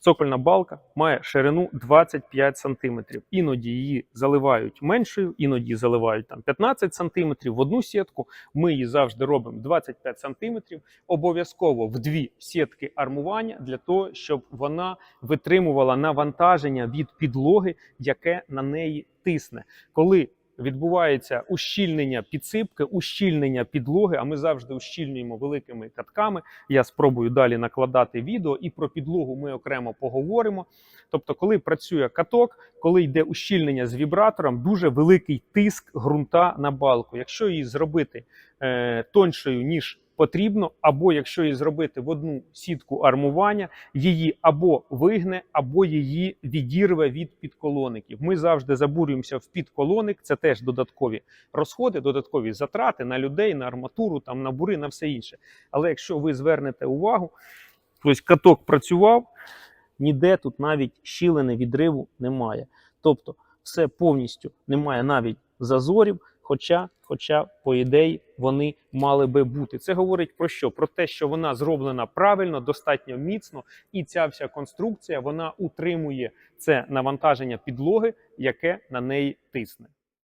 Цокольна балка має ширину 25 см. Іноді її заливають меншою, іноді заливають там 15 см в одну сітку. Ми її завжди робимо 25 см. Обов'язково в дві сітки армування для того, щоб вона витримувала навантаження від підлоги, яке на неї тисне. Коли відбувається ущільнення підсипки, ущільнення підлоги, а ми завжди ущільнюємо великими катками. Я спробую далі накладати відео, і про підлогу ми окремо поговоримо. Тобто, коли працює каток, коли йде ущільнення з вібратором, дуже великий тиск ґрунта на балку. Якщо її зробити е, тоншою, ніж потрібно, або якщо її зробити в одну сітку армування, її або вигне, або її відірве від підколоників. Ми завжди забурюємося в підколоник. Це теж додаткові розходи, додаткові затрати на людей, на арматуру, там на бури, на все інше. Але якщо ви звернете увагу, ось каток працював, ніде тут навіть щілини відриву немає. Тобто, все повністю немає навіть зазорів. Хоча, хоча, по ідеї, вони мали би бути. Це говорить про що? Про те, що вона зроблена правильно, достатньо міцно, і ця вся конструкція вона утримує це навантаження підлоги, яке на неї тисне.